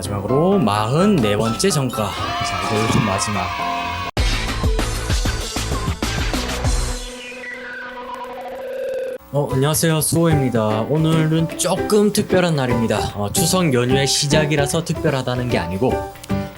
마지막으로 44번째 정가. 자, 좀 마지막. 어, 안녕하세요. 수호입니다. 오늘은 조금 특별한 날입니다. 어, 추석 연휴의 시작이라서 특별하다는 게 아니고,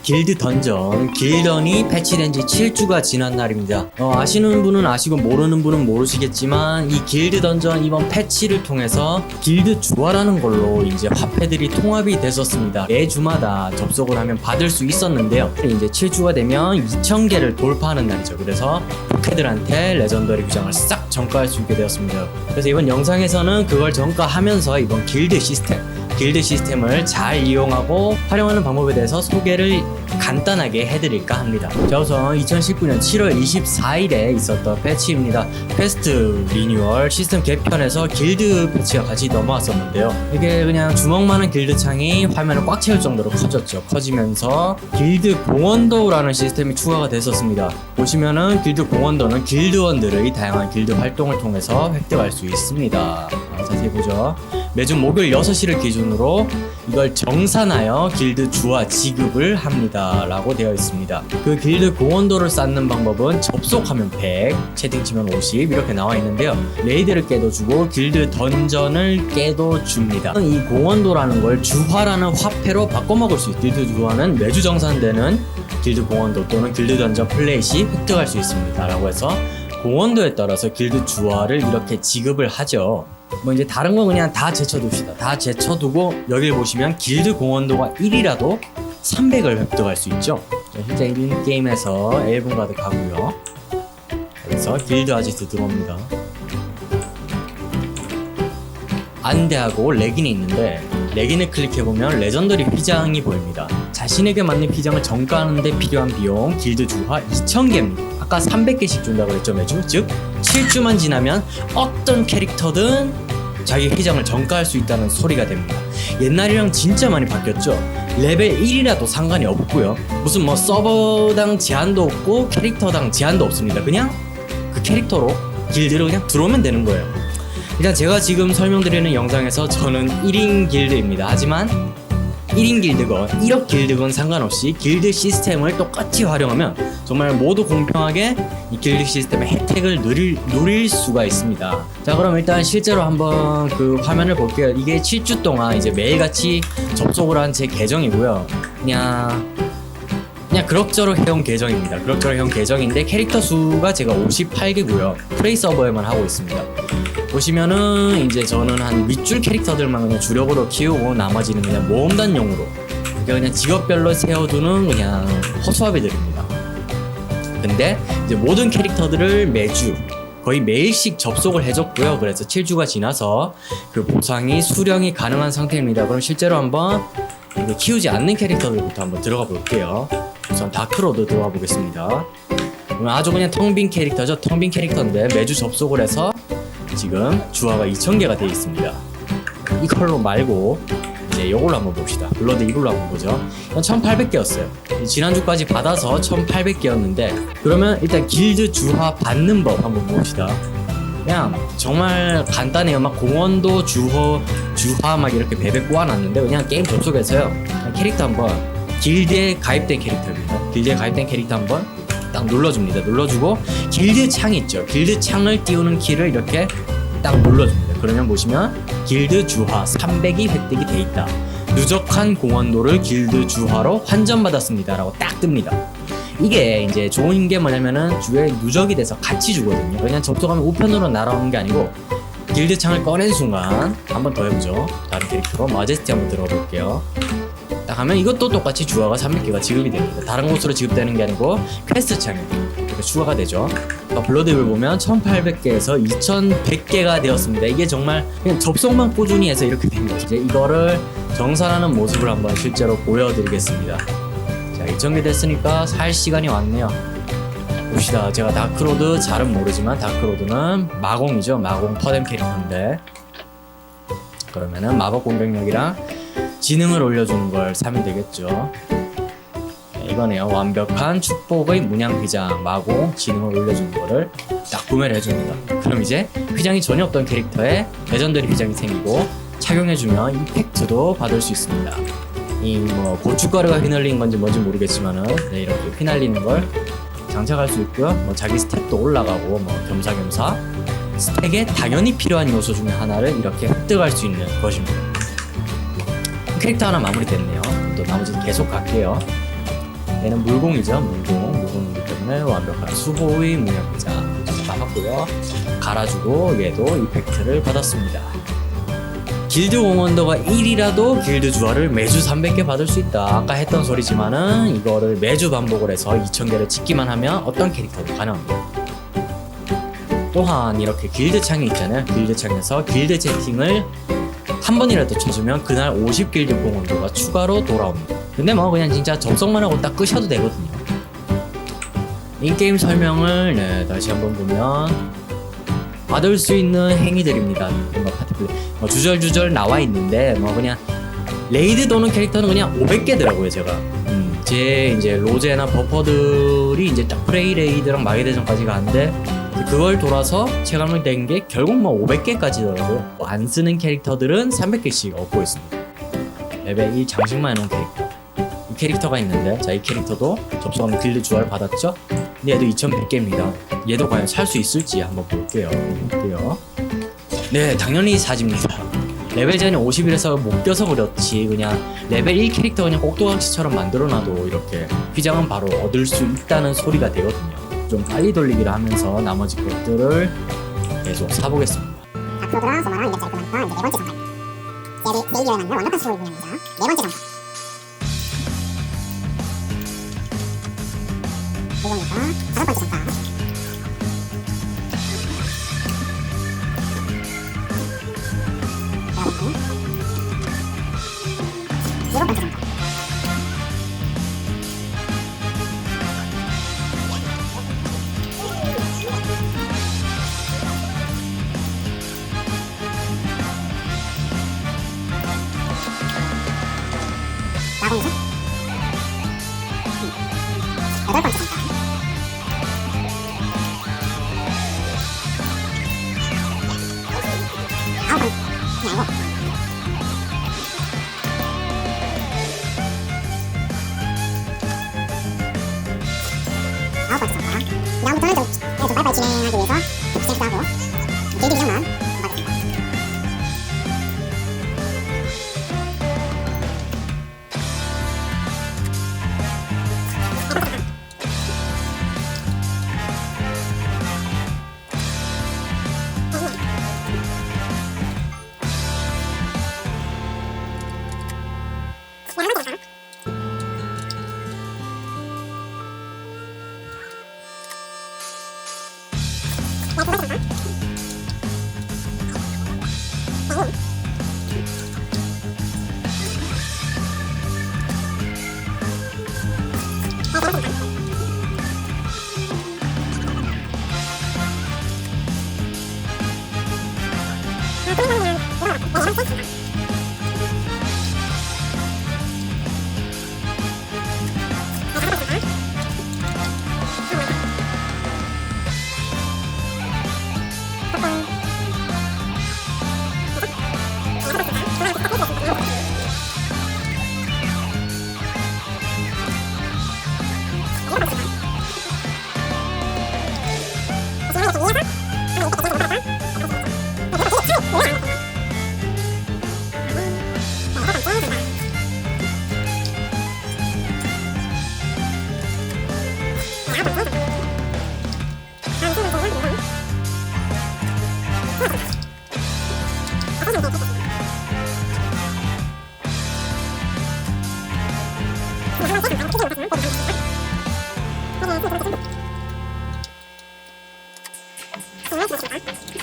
길드 던전, 길던이 패치된 지 7주가 지난 날입니다. 어, 아시는 분은 아시고 모르는 분은 모르시겠지만, 이 길드 던전 이번 패치를 통해서 길드 주화라는 걸로 이제 화폐들이 통합이 됐었습니다. 매주마다 접속을 하면 받을 수 있었는데요. 이제 7주가 되면 2,000개를 돌파하는 날이죠. 그래서 포켓들한테 레전더리 규장을 싹 전가할 수 있게 되었습니다. 그래서 이번 영상에서는 그걸 전가하면서 이번 길드 시스템, 길드 시스템을 잘 이용하고 활용하는 방법에 대해서 소개를 간단하게 해드릴까 합니다. 자, 우선 2019년 7월 24일에 있었던 패치입니다. 퀘스트 리뉴얼 시스템 개편에서 길드 패치가 같이 넘어왔었는데요. 이게 그냥 주먹만한 길드 창이 화면을 꽉 채울 정도로 커졌죠. 커지면서 길드 공원도라는 시스템이 추가가 됐었습니다. 보시면은 길드 공원도는 길드원들의 다양한 길드 활동을 통해서 획득할 수 있습니다. 자, 자세히 보죠. 매주 목요일 6시를 기준으로 이걸 정산하여 길드 주화 지급을 합니다. 라고 되어 있습니다. 그 길드 공원도를 쌓는 방법은 접속하면 100, 채팅 치면 50 이렇게 나와 있는데요. 레이드를 깨도 주고 길드 던전을 깨도 줍니다. 이 공원도라는 걸 주화라는 화폐로 바꿔 먹을 수 있어요. 길드 주화는 매주 정산되는 길드 공원도 또는 길드 던전 플레이 시 획득할 수 있습니다. 라고 해서 공원도에 따라서 길드 주화를 이렇게 지급을 하죠. 뭐 이제 다른 거 그냥 다 제쳐둡시다. 다 제쳐두고 여길 보시면 길드 공원도가 1이라도 300을 획득할 수 있죠. 자, 실제 1인 게임에서 앨범 가드 가고요. 여기서 길드 아지트 들어옵니다. 안대하고 레긴이 있는데 레긴을 클릭해보면 레전더리 휘장이 보입니다. 자신에게 맞는 휘장을 정가하는데 필요한 비용 길드 주화 2000개입니다. 아까 300개씩 준다고 했죠 매주? 즉 7주만 지나면 어떤 캐릭터든 자기 휘장을 정가할 수 있다는 소리가 됩니다. 옛날이랑 진짜 많이 바뀌었죠. 레벨 1이라도 상관이 없고요. 무슨 뭐 서버당 제한도 없고 캐릭터당 제한도 없습니다. 그냥 그 캐릭터로 길드로 그냥 들어오면 되는 거예요. 일단 제가 지금 설명드리는 영상에서 저는 1인 길드입니다. 하지만 1인 길드건 1억 길드건 상관없이 길드 시스템을 똑같이 활용하면 정말 모두 공평하게 이 길드 시스템의 혜택을 누릴, 누릴 수가 있습니다. 자 그럼 일단 실제로 한번 그 화면을 볼게요. 이게 7주 동안 이제 매일같이 접속을 한 제 계정이고요. 그냥 그냥 그럭저럭 해온 계정입니다. 그럭저럭 해온 계정인데 캐릭터 수가 제가 58개고요. 프레이 서버에만 하고 있습니다. 보시면은 이제 저는 한 밑줄 캐릭터들만 그냥 주력으로 키우고 나머지는 그냥 모험단용으로 그러니까 그냥 직업별로 세워두는 그냥 허수아비들입니다. 근데 이제 모든 캐릭터들을 매주 거의 매일씩 접속을 해줬고요. 그래서 7주가 지나서 그 보상이 수령이 가능한 상태입니다. 그럼 실제로 한번 키우지 않는 캐릭터들부터 한번 들어가 볼게요. 우선 다크로드 들어가 보겠습니다. 아주 그냥 텅 빈 캐릭터죠. 텅 빈 캐릭터인데 매주 접속을 해서 지금 주화가 2000개가 되어 있습니다. 이 컬러 말고 이제 이걸로 한번 봅시다. 블러드 이걸로 한번 보죠. 이건 1800개였어요. 지난주까지 받아서 1800개였는데 그러면 일단 길드 주화 받는 법 한번 봅시다. 그냥 정말 간단해요. 막 공원도 주호 주화 막 이렇게 베베 꼬아놨는데 그냥 게임 접속해서요. 그냥 캐릭터 한번 길드에 가입된 캐릭터입니다. 길드에 가입된 캐릭터 한번 딱 눌러줍니다. 눌러주고 길드 창 있죠. 길드 창을 띄우는 키를 이렇게 딱 눌러줍니다. 그러면 보시면 길드 주화 300이 획득이 돼 있다. 누적한 공헌도를 길드 주화로 환전받았습니다 라고 딱 뜹니다. 이게 이제 좋은 게 뭐냐면은 주에 누적이 돼서 같이 주거든요. 그냥 접속하면 우편으로 날아오는 게 아니고 길드 창을 꺼낸 순간 한번 더 해보죠. 다른 캐릭터로 마제스티 한번 들어가 볼게요. 딱 하면 이것도 똑같이 주화가 300개가 지급이 됩니다. 다른 곳으로 지급되는 게 아니고 퀘스트 창에 추가가 되죠. 그러니까 블러드를 보면 1800개에서 2100개가 되었습니다. 이게 정말 그냥 접속만 꾸준히 해서 이렇게 된 거죠. 이제 이거를 정산하는 모습을 한번 실제로 보여드리겠습니다. 자, 2000개 됐으니까 살 시간이 왔네요. 봅시다. 제가 다크로드 잘은 모르지만 다크로드는 마공이죠. 마공 퍼뎀 캐릭터인데 그러면은 마법 공격력이랑 지능을 올려주는 걸 사면 되겠죠. 네, 이거네요. 완벽한 축복의 문양 휘장 마공 지능을 올려주는 거를 딱 구매를 해줍니다. 그럼 이제 휘장이 전혀 없던 캐릭터에 레전더리 휘장이 생기고 착용해주면 이펙트도 받을 수 있습니다. 이 뭐 고춧가루가 휘날리는 건지 뭔지 모르겠지만은 네, 이렇게 휘날리는 걸 장착할 수 있고요. 뭐 자기 스택도 올라가고 뭐 겸사겸사 스택에 당연히 필요한 요소 중에 하나를 이렇게 획득할 수 있는 것입니다. 캐릭터 하나 마무리됐네요. 또 나머지 계속 갈게요. 얘는 물공이죠. 물공. 물공이기 때문에 완벽한 수호의 무력자 받았고요. 갈아주고 얘도 이펙트를 받았습니다. 길드 공원도가 1이라도 길드 주화를 매주 300개 받을 수 있다. 아까 했던 소리지만은 이거를 매주 반복을 해서 2000개를 찍기만 하면 어떤 캐릭터도 가능합니다. 또한 이렇게 길드 창이 있잖아요. 길드 창에서 길드 채팅을 한 번이라도 쳐주면 그날 50길드 공원도가 추가로 돌아옵니다. 근데 뭐 그냥 진짜 접속만 하고 딱 끄셔도 되거든요. 인게임 설명을 네, 다시 한번 보면 받을 수 있는 행위들입니다. 파티플레이 뭐 주절주절 나와 있는데 뭐 그냥 레이드 도는 캐릭터는 그냥 500개더라고요 제가. 음, 제 이제 로제나 버퍼들이 이제 딱 프레이 레이드랑 마계대전까지 가는데 그걸 돌아서 체감을 된게 결국 뭐 500개까지더라고요. 뭐안 쓰는 캐릭터들은 300개씩 얻고 있습니다. 레벨 1 장식만 해놓은 캐릭터. 이 캐릭터가 있는데 자 이 캐릭터도 접속하면 길드 주화를 받았죠? 근데 얘도 2100개입니다. 얘도 과연 살 수 있을지 한번 볼게요. 볼게요. 네, 당연히 사집니다. 레벨 제한이 50이라서 못 껴서 그렇지 그냥 레벨 1 캐릭터 그냥 꼭두각시처럼 만들어놔도 이렇게 휘장은 바로 얻을 수 있다는 소리가 되거든요. 좀 빨리 돌리기를 하면서 나머지 것들을 계속 사보겠습니다. 앞으로 들어 소마랑 이력자를 그만큼 이제 네 번째 정말 세리, 세이비를 만든 완벽한 수호의 분야입니다 네 번째 정말 진행하기 위해서 フフフフ。thank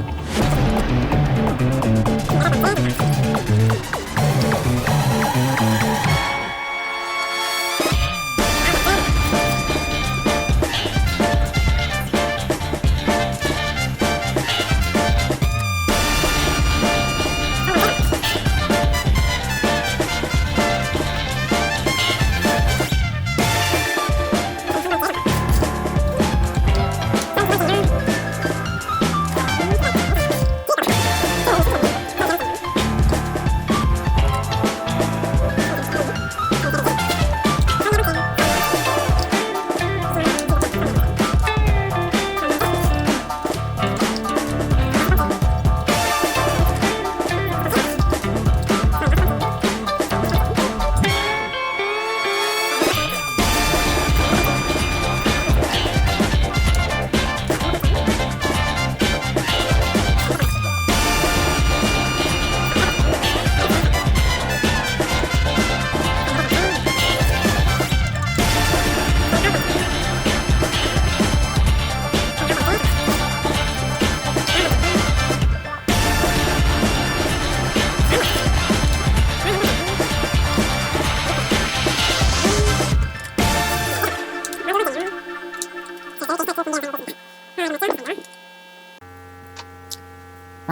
Mm-hmm.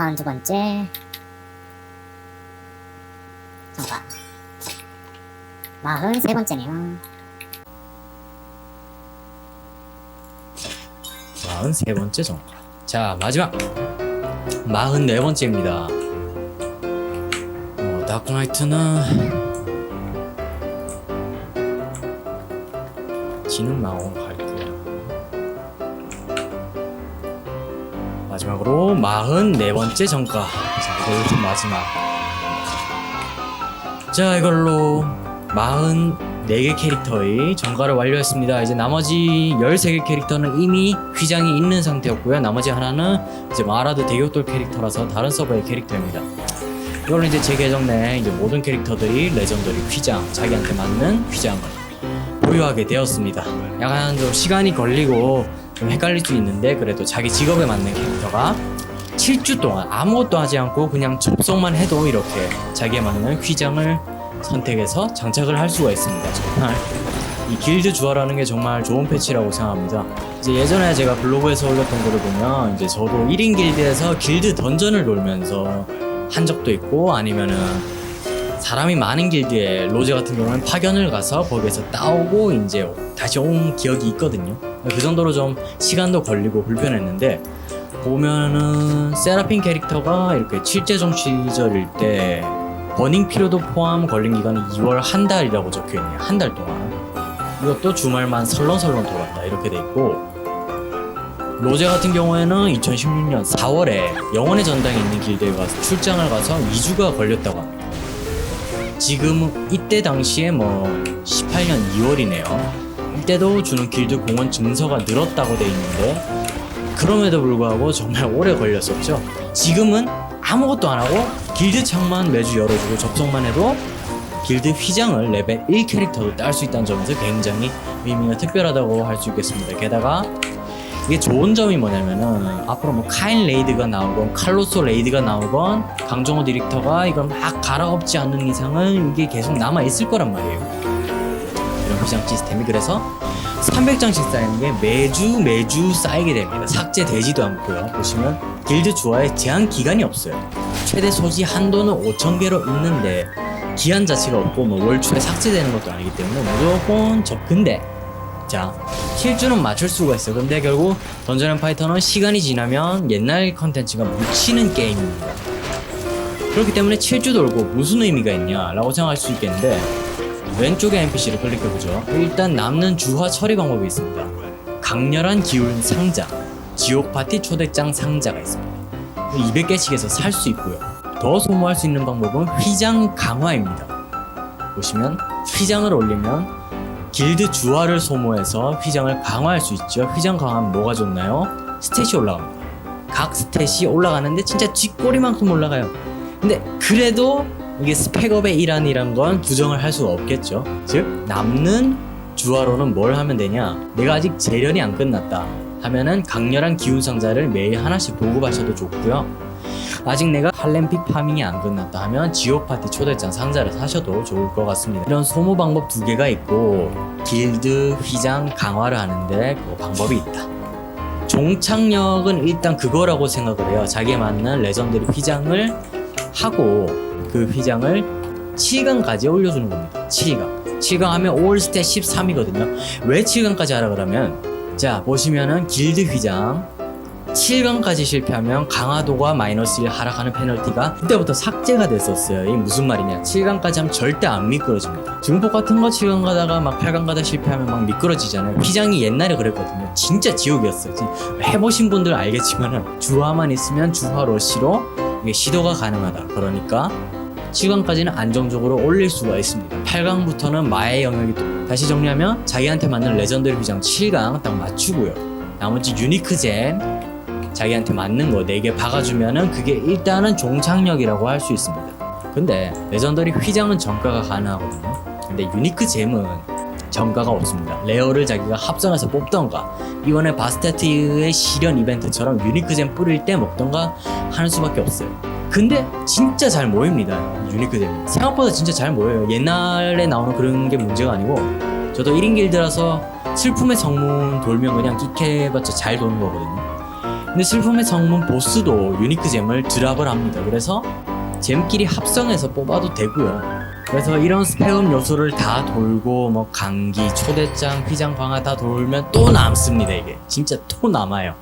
42번째 정가 43번째네요 43번째 정가. 자, 마지막. 44번째입니다. 어, 다크나이트는 지능 나온 마지막으로 44번째 정가. 자, 이걸로 좀 마지막. 자, 이걸로 44개 캐릭터의 정가를 완료했습니다. 이제 나머지 13개 캐릭터는 이미 휘장이 있는 상태였고요. 나머지 하나는 이제 마라드 대격돌 캐릭터라서 다른 서버의 캐릭터입니다. 이걸로 이제 제 계정 내 이제 모든 캐릭터들이 레전더리 휘장, 자기한테 맞는 휘장을 보유하게 되었습니다. 약간 좀 시간이 걸리고 좀 헷갈릴 수 있는데 그래도 자기 직업에 맞는 캐릭터가 7주 동안 아무것도 하지 않고 그냥 접속만 해도 이렇게 자기에 맞는 휘장을 선택해서 장착을 할 수가 있습니다. 정말 이 길드 주화라는 게 정말 좋은 패치라고 생각합니다. 이제 예전에 제가 블로그에서 올렸던 거를 보면 이제 저도 1인 길드에서 길드 던전을 놀면서 한 적도 있고 아니면은 사람이 많은 길드에 로제 같은 경우는 파견을 가서 거기에서 따오고 이제 다시 온 기억이 있거든요. 그 정도로 좀 시간도 걸리고 불편했는데 보면은 세라핀 캐릭터가 이렇게 칠제종 시절일 때 버닝 피로도 포함 걸린 기간이 2월 한 달이라고 적혀 있네요. 한 달 동안. 이것도 주말만 설렁설렁 돌았다 이렇게 돼 있고 로제 같은 경우에는 2016년 4월에 영혼의 전당에 있는 길드에 가서 출장을 가서 2주가 걸렸다고 합니다. 지금 이때 당시에 뭐 18년 2월이네요. 이때도 주는 길드 공원 증서가 늘었다고 돼 있는데 그럼에도 불구하고 정말 오래 걸렸었죠. 지금은 아무것도 안 하고 길드 창만 매주 열어주고 접속만 해도 길드 휘장을 레벨 1 캐릭터도 딸수 있다는 점에서 굉장히 의미가 특별하다고 할 수 있겠습니다. 게다가 이게 좋은 점이 뭐냐면은 앞으로 뭐 카인 레이드가 나오건 칼로소 레이드가 나오건 강정호 디렉터가 이걸 막 갈아엎지 않는 이상은 이게 계속 남아 있을 거란 말이에요. 이런 휘장 시스템이 그래서 300장씩 쌓이는 게 매주 매주 쌓이게 됩니다. 삭제되지도 않고요. 보시면 길드 주화에 제한 기간이 없어요. 최대 소지 한도는 5,000개로 있는데 기한 자체가 없고 뭐 월초에 삭제되는 것도 아니기 때문에 무조건 접근데 자 실주는 맞출 수가 있어요. 근데 결국 던전 앤 파이터는 시간이 지나면 옛날 컨텐츠가 묻히는 게임입니다. 그렇기 때문에 7주 돌고 무슨 의미가 있냐라고 생각할 수 있겠는데 왼쪽에 NPC를 클릭해보죠. 일단 남는 주화 처리 방법이 있습니다. 강렬한 기운 상자, 지옥 파티 초대장 상자가 있습니다. 200개씩 해서 살 수 있고요. 더 소모할 수 있는 방법은 휘장 강화입니다. 보시면 휘장을 올리면 길드 주화를 소모해서 휘장을 강화할 수 있죠. 휘장 강화하면 뭐가 좋나요? 스탯이 올라갑니다. 각 스탯이 올라가는데 진짜 쥐꼬리만큼 올라가요. 근데 그래도 이게 스펙업의 일환이란 건 부정을 할 수가 없겠죠. 즉 남는 주화로는 뭘 하면 되냐? 내가 아직 재련이 안 끝났다. 하면은 강렬한 기운 상자를 매일 하나씩 보급하셔도 좋고요. 아직 내가 할렘픽 파밍이 안 끝났다 하면 지옥 파티 초대장 상자를 사셔도 좋을 것 같습니다. 이런 소모 방법 두 개가 있고 길드 휘장 강화를 하는데 그 방법이 있다. 종착역은 일단 그거라고 생각을 해요. 자기에 맞는 레전드리 휘장을 하고 그 휘장을 7강까지 올려주는 겁니다. 7강. 7강 하면 올 스탯 13이거든요. 왜 7강까지 하라 그러면 자 보시면은 길드 휘장 7강까지 실패하면 강화도가 마이너스 1 하락하는 페널티가 그때부터 삭제가 됐었어요. 이게 무슨 말이냐? 7강까지 하면 절대 안 미끄러집니다. 증폭 같은 거 7강 가다가 막 8강 가다 실패하면 막 미끄러지잖아요. 휘장이 옛날에 그랬거든요. 진짜 지옥이었어요. 진- 해보신 분들 알겠지만은 주화만 있으면 주화 러시로 이게 시도가 가능하다. 그러니까 7강까지는 안정적으로 올릴 수가 있습니다. 8강부터는 마의 영역이 또 다시 정리하면 자기한테 맞는 레전드리 휘장 7강 딱 맞추고요. 나머지 유니크 잼 자기한테 맞는 거 4개 박아주면은 그게 일단은 종착역이라고 할 수 있습니다. 근데 레전더리 휘장은 정가가 가능하거든요. 근데 유니크 잼은 정가가 없습니다. 레어를 자기가 합성해서 뽑던가 이번에 바스테트의 실현 이벤트처럼 유니크 잼 뿌릴 때 먹던가 하는 수밖에 없어요. 근데 진짜 잘 모입니다. 유니크 잼. 생각보다 진짜 잘 모여요. 옛날에 나오는 그런 게 문제가 아니고 저도 1인 길드라서 슬픔의 성문 돌면 그냥 끽해봤자 잘 도는 거거든요. 근데 슬픔의 성문 보스도 유니크 잼을 드랍을 합니다. 그래서 잼끼리 합성해서 뽑아도 되고요. 그래서 이런 스펙업 요소를 다 돌고 뭐 강기, 초대장, 휘장 강화 다 돌면 또 남습니다 이게 진짜 또 남아요.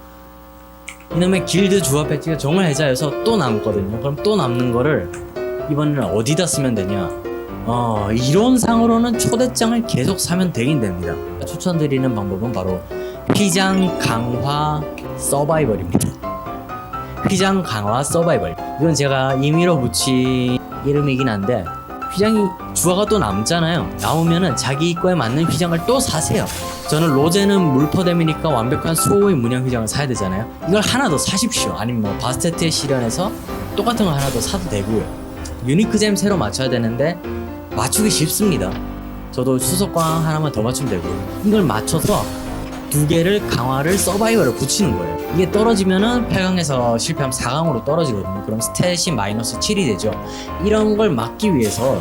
이놈의 길드 주화 배지가 정말 해자여서 또 남거든요. 그럼 또 남는 거를 이번에는 어디다 쓰면 되냐? 어 이론상으로는 초대장을 계속 사면 되긴 됩니다. 추천드리는 방법은 바로 휘장 강화 서바이벌입니다. 휘장 강화 서바이벌. 이건 제가 임의로 붙인 이름이긴 한데 휘장이 주화가 또 남잖아요. 나오면은 자기 거에 맞는 휘장을 또 사세요. 저는 로제는 물퍼뎀이니까 완벽한 수호의 문양 휘장을 사야 되잖아요. 이걸 하나 더 사십시오. 아니면 뭐 바스테트에 실현해서 똑같은 거 하나 더 사도 되고요. 유니크잼 새로 맞춰야 되는데 맞추기 쉽습니다. 저도 수석광 하나만 더 맞추면 되고 이걸 맞춰서 두 개를 강화를 서바이벌을 붙이는 거예요. 이게 떨어지면은 8강에서 실패하면 4강으로 떨어지거든요. 그럼 스탯이 마이너스 7이 되죠. 이런 걸 막기 위해서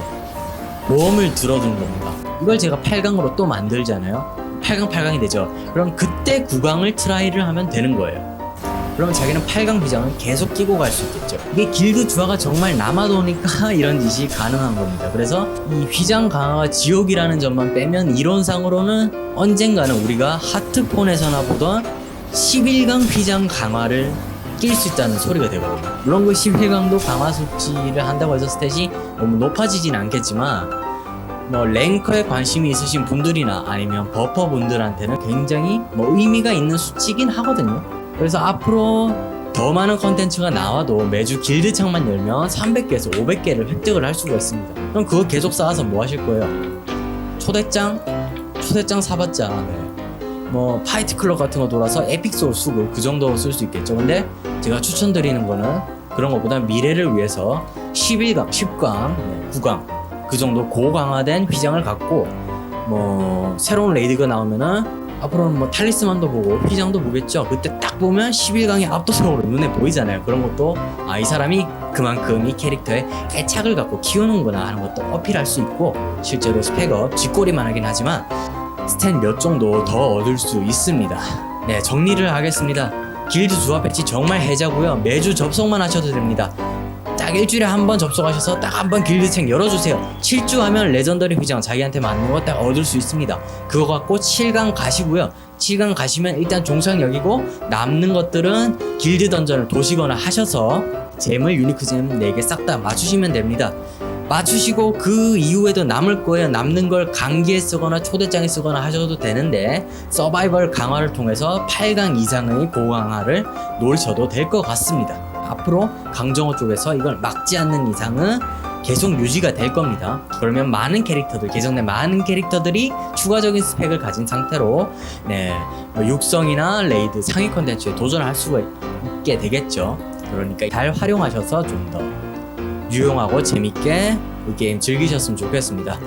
모험을 들어두는 겁니다. 이걸 제가 8강으로 또 만들잖아요. 8강 8강이 되죠. 그럼 그때 9강을 트라이를 하면 되는 거예요. 그러면 자기는 8강 비장을 계속 끼고 갈 수 있겠죠. 이게 길드 주화가 정말 남아도니까 이런 짓이 가능한 겁니다. 그래서 이 휘장 강화가 지옥이라는 점만 빼면 이론상으로는 언젠가는 우리가 하트폰에서나 보던 11강 휘장 강화를 낄 수 있다는 소리가 되거든요. 물론 그 11강도 강화 수치를 한다고 해서 스탯이 너무 높아지진 않겠지만 뭐 랭커에 관심이 있으신 분들이나 아니면 버퍼 분들한테는 굉장히 뭐 의미가 있는 수치긴 하거든요. 그래서 앞으로 더 많은 컨텐츠가 나와도 매주 길드 창만 열면 300개에서 500개를 획득을 할 수가 있습니다. 그럼 그거 계속 쌓아서 뭐 하실 거예요? 초대장? 초대장 사봤자 네. 뭐 파이트 클럽 같은 거 돌아서 에픽 소울 수급 그 정도 쓸수 있겠죠. 근데 제가 추천드리는 거는 그런 것보다 미래를 위해서 11강, 10강, 네, 9강 그 정도 고강화된 휘장을 갖고 뭐 새로운 레이드가 나오면은 앞으로는 뭐 탈리스만도 보고 휘장도 보겠죠. 그때 딱 보면 11강이 압도적으로 눈에 보이잖아요. 그런 것도 아 이 사람이 그만큼 이 캐릭터에 애착을 갖고 키우는구나 하는 것도 어필할 수 있고 실제로 스펙업 쥐꼬리만 하긴 하지만 스탠 몇 정도 더 얻을 수 있습니다. 네 정리를 하겠습니다. 길드 주화 배치 정말 해자고요. 매주 접속만 하셔도 됩니다. 딱 일주일에 한 번 접속하셔서 딱 한 번 길드 책 열어주세요. 7주 하면 레전더리 휘장 자기한테 맞는 거 딱 얻을 수 있습니다. 그거 갖고 7강 가시고요. 7강 가시면 일단 종상 여기고 남는 것들은 길드 던전을 도시거나 하셔서 잼을 유니크 잼 4개 싹 다 맞추시면 됩니다. 맞추시고 그 이후에도 남을 거예요. 남는 걸 강기에 쓰거나 초대장에 쓰거나 하셔도 되는데 서바이벌 강화를 통해서 8강 이상의 고강화를 노리셔도 될 것 같습니다. 앞으로 강정호 쪽에서 이걸 막지 않는 이상은 계속 유지가 될 겁니다. 그러면 많은 캐릭터들, 내 많은 캐릭터들이 추가적인 스펙을 가진 상태로 네, 뭐 육성이나 레이드 상위 컨텐츠에 도전할 수가 있게 되겠죠. 그러니까 잘 활용하셔서 좀 더 유용하고 재밌게 이 게임 즐기셨으면 좋겠습니다.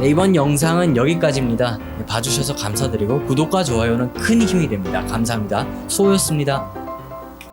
네, 이번 영상은 여기까지입니다. 네, 봐주셔서 감사드리고 구독과 좋아요는 큰 힘이 됩니다. 감사합니다. 소호였습니다.